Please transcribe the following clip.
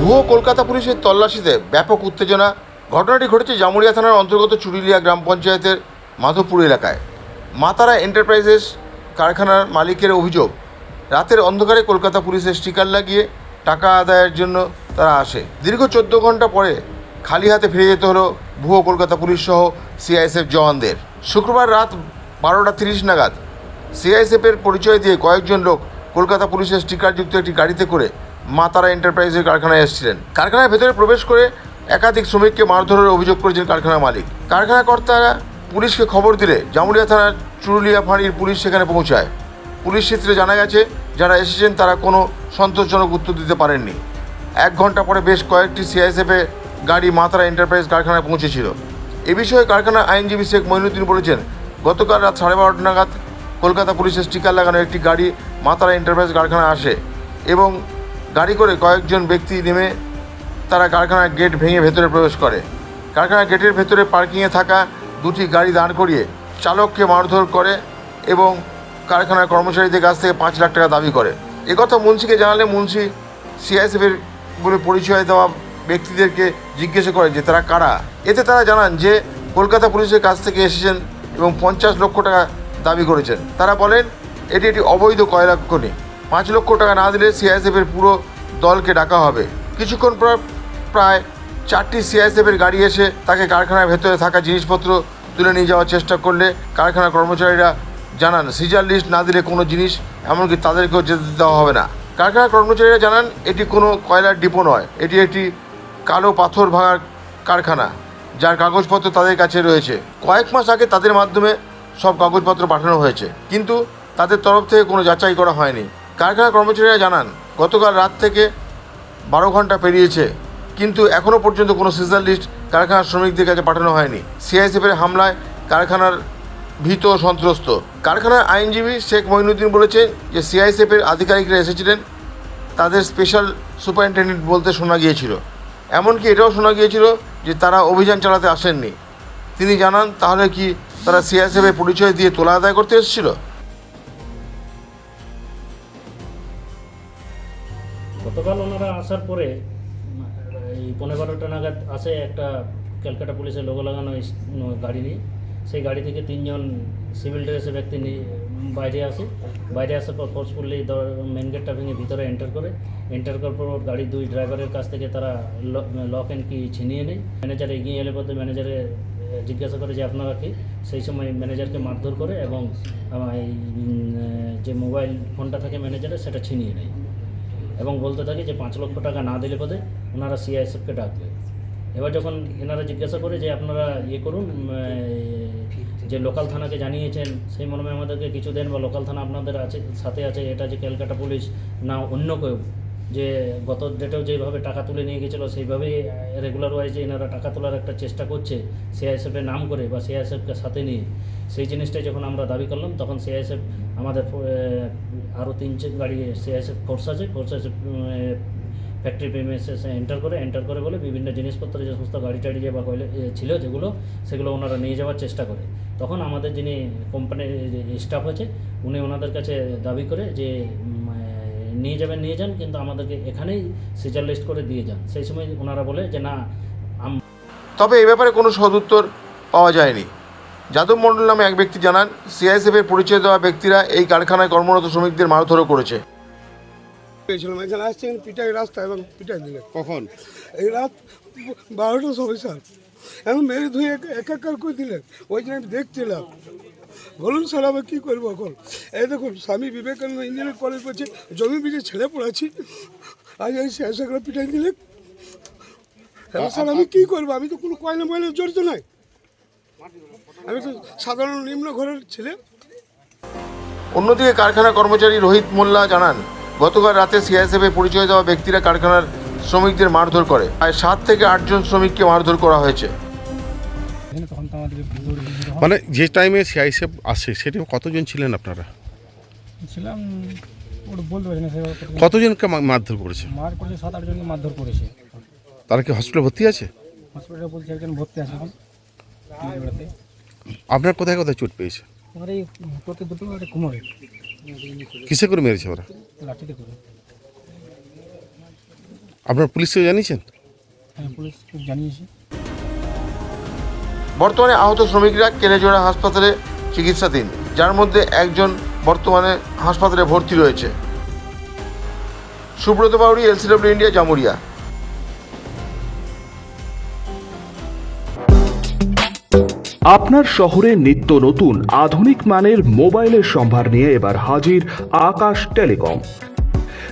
ভুয়ো কলকাতা পুলিশের তল্লাশিতে ব্যাপক উত্তেজনা। ঘটনাটি ঘটেছে জামুরিয়া থানার অন্তর্গত চুরুলিয়া গ্রাম পঞ্চায়েতের মাধবপুর এলাকায়। মাতারা এন্টারপ্রাইজেস কারখানার মালিকের অভিযোগ, রাতের অন্ধকারে কলকাতা পুলিশের স্টিকার লাগিয়ে টাকা আদায়ের জন্য তারা আসে। দীর্ঘ চোদ্দ ঘণ্টা পরে খালি হাতে ফিরে যেতে হলো ভুয়ো কলকাতা পুলিশ সহ সিআইএসএফ জওয়ানদের। শুক্রবার রাত বারোটা তিরিশ নাগাদ সিআইএসএফের পরিচয় দিয়ে কয়েকজন লোক কলকাতা পুলিশের স্টিকারযুক্ত একটি গাড়িতে করে মাতারা এন্টারপ্রাইজের কারখানায় এসেছিলেন। কারখানার ভেতরে প্রবেশ করে একাধিক শ্রমিককে মারধরের অভিযোগ করেছেন কারখানার মালিক। কারখানা কর্তারা পুলিশকে খবর দিলে জামুরিয়া থানার চুরুলিয়া ফাঁড়ির পুলিশ সেখানে পৌঁছায়। পুলিশ সূত্রে জানা গেছে, যারা এসেছেন তারা কোনো সন্তোষজনক উত্তর দিতে পারেননি। এক ঘণ্টা পরে বেশ কয়েকটি সিআইএসএফে গাড়ি মাতারা এন্টারপ্রাইজ কারখানায় পৌঁছেছিল। এ বিষয়ে কারখানার আইনজীবী শেখ মঈনুদ্দিন বলেছেন, গতকাল রাত সাড়ে বারোটা নাগাদ কলকাতা পুলিশের স্টিকার লাগানো একটি গাড়ি মাতারা এন্টারপ্রাইজ কারখানায় আসে এবং গাড়ি করে কয়েকজন ব্যক্তি নেমে তারা কারখানার গেট ভেঙে ভেতরে প্রবেশ করে। কারখানার গেটের ভেতরে পার্কিংয়ে থাকা দুটি গাড়ি দাঁড় করিয়ে চালককে মারধর করে এবং কারখানার কর্মচারীদের কাছ থেকে পাঁচ লাখ টাকা দাবি করে। একথা মুন্সিকে জানালে মুন্সি সিআইএসএফের বলে পরিচয় দেওয়া ব্যক্তিদেরকে জিজ্ঞাসা করে যে তারা কারা? এতে তারা জানান যে কলকাতা পুলিশের কাছ থেকে এসেছেন এবং পঞ্চাশ লক্ষ টাকা দাবি করেছেন। তারা বলেন, এটি একটি অবৈধ কয়লা খনি। পাঁচ লক্ষ টাকা না দিলে সিআইএসএফের পুরো দলকে ডাকা হবে। কিছুক্ষণ পর প্রায় চারটি সিআইএসএফের গাড়ি এসে তাকে কারখানার ভেতরে থাকা জিনিসপত্র তুলে নিয়ে যাওয়ার চেষ্টা করলে কারখানার কর্মচারীরা জানান, সিজার লিস্ট না দিলে কোনো জিনিস, এমনকি তাদেরকেও যেতে দেওয়া হবে না। কারখানার কর্মচারীরা জানান, এটি কোনো কয়লার ডিপো নয়, এটি একটি কালো পাথর ভাঙার কারখানা, যার কাগজপত্র তাদের কাছে রয়েছে। কয়েক মাস আগে তাদের মাধ্যমে সব কাগজপত্র পাঠানো হয়েছে, কিন্তু তাদের তরফ থেকে কোনো যাচাই করা হয়নি। কারখানার কর্মচারীরা জানান, গতকাল রাত থেকে বারো ঘণ্টা পেরিয়েছে, কিন্তু এখনও পর্যন্ত কোনো সিজার লিস্ট কারখানার শ্রমিকদের কাছে পাঠানো হয়নি। সিআইএসএফের হামলায় কারখানার ভীত সন্ত্রস্ত। কারখানার আইনজীবী শেখ মহিনুদ্দিন বলেছেন যে সিআইএসএফের আধিকারিকরা এসেছিলেন, তাদের স্পেশাল সুপারিনটেন্ডেন্ট বলতে শোনা গিয়েছিল। এমনকি এটাও শোনা গিয়েছিল যে তারা অভিযান চালাতে আসেননি। তিনি জানান, তাহলে কি তারা সিআইএসএফের পরিচয় দিয়ে তোলা আদায় করতে এসেছিল? আসার পরে, এই পনেরো বারোটা নাগাদ আসে একটা ক্যালকাটা পুলিশের লোগো লাগানো গাড়ি নিয়ে। সেই গাড়ি থেকে তিনজন সিভিল ড্রেসের ব্যক্তি বাইরে আসে। বাইরে আসার পর ফোর্সফুলি মেন গেটটা ভেঙে ভিতরে এন্টার করে। এন্টার করার পর গাড়ির দুই ড্রাইভারের কাছ থেকে তারা লক অ্যান্ড কি ছিনিয়ে নেয়। ম্যানেজার এগিয়ে এলে পথে ম্যানেজারে জিজ্ঞাসা করে যে, আপনারা কি? সেই সময় ম্যানেজারকে মারধর করে এবং এই যে মোবাইল ফোনটা থাকে ম্যানেজারের সেটা ছিনিয়ে নেয়। এবং বলতে থাকে যে পাঁচ লক্ষ টাকা না দিলে পদে ওনারা সিআইএসএফকে ডাকবে। এবার যখন এনারা জিজ্ঞাসা করে যে আপনারা ইয়ে করুন যে লোকাল থানাকে জানিয়েছেন, সেই মর্মে আমাদেরকে কিছু দেন বা লোকাল থানা আপনাদের আছে, সাথে আছে, এটা যে ক্যালকাটা পুলিশ, না অন্য কেউ। যে গত ডেটেও যেভাবে টাকা তুলে নিয়ে গেছিল, সেইভাবেই রেগুলার ওয়াইজে এনারা টাকা তোলার একটা চেষ্টা করছে সিআইএসএফের নাম করে বা সিআইএসএফকে সাথে নিয়ে, সেই জিনিসটাই যখন আমরা দাবি করলাম, তখন সিআইএসএফ আমাদের আরও তিন চার গাড়ি সিআইএসএফ ফোর্স আছে ফোর্স আছে ফ্যাক্টরি প্রিমিসেস এন্টার করে এন্টার করে বলে বিভিন্ন জিনিসপত্র যে সমস্ত গাড়ি টাড়ি যে বা কয়লা ছিল যেগুলো, সেগুলো ওনারা নিয়ে যাওয়ার চেষ্টা করে। তখন আমাদের যিনি কোম্পানির স্টাফ আছে, উনি ওনাদের কাছে দাবি করে যে নিয়ে যাবেন নিয়ে যান কিন্তু আমাদেরকে এখানেই সিজার লিস্ট করে দিয়ে যান। সেই সময় ওনারা বলে যে না তবে এ ব্যাপারে কোনো সদুত্তর পাওয়া যায়নি। যাদব মণ্ডল নামে এক ব্যক্তি জানান সিআইএসএফের পরিচয় দেওয়া ব্যক্তিরা এই কারখানায় কর্মরত শ্রমিকদের মারধরও করেছে। পেয়েছিলাম। এখানে আসছেন পিটাই রাস্তা এবং পিটাই দিলেন। কখন? এই রাত বারোটার সময় স্যার। এখন মেরে ধুয়ে এক এক একার করে দিলেন। ওই জন্য আমি দেখছিলাম। বলুন স্যার, আমি কী করব এখন? এই দেখুন, স্বামী বিবেকানন্দ ইঞ্জিনিয়ারিং কলেজ করছে জমি বিজে ছেলে পড়াচ্ছি। আজ এই শেষগুলো পিটাই দিলেন এবার স্যার, আমি কী করব? আমি তো কোনো কয়লা ময়লা জড়িত নাই। আমি তো সাধারণ নিম্ন ঘরের ছেলে। অন্যদিকে কারখানার কর্মচারী রোহিত মোল্লা জানান, গতকাল রাতে সিআইএসএফের পরিচয় দেওয়া ব্যক্তিরা কারখানার শ্রমিকদের মারধর করে। প্রায় সাত থেকে আটজন শ্রমিককে মারধর করা হয়েছে। তখন তো। মানে যে টাইমে সিআইসিএফ আসে সেটা কতজন ছিলেন আপনারা? ছিলাম ওটা বলতে পারছি না সে কতজনকে মা- মারধর করেছে? মার করেছে সাত আটজনকে মারধর করেছে। তারা কি হসপিটালে ভর্তি আছে? হসপিটালে বলছে একজন ভর্তি আছে এখন। মেদিনীপুরেতে। আপনার কোথায় কোথায় চোট পেয়েছে? আমার এই প্রতি দুটো একটা কুমোরে। কিসে করে মেরেছে ওরা? লাঠিতে করে। আপনার পুলিশকে জানিয়েছেন? হ্যাঁ পুলিশ জানিয়েছি। বর্তমানে আহত শ্রমিকরা কেনেজোড়া হাসপাতালে চিকিৎসাধীন, যার মধ্যে একজন বর্তমানে হাসপাতালে ভর্তি রয়েছে। Subrata Bauri LCW India, Jamuria. আপনার শহরে নিত্য নতুন, আধুনিক মানের মোবাইলের সম্ভার নিয়ে এবার হাজির আকাশ টেলিকম।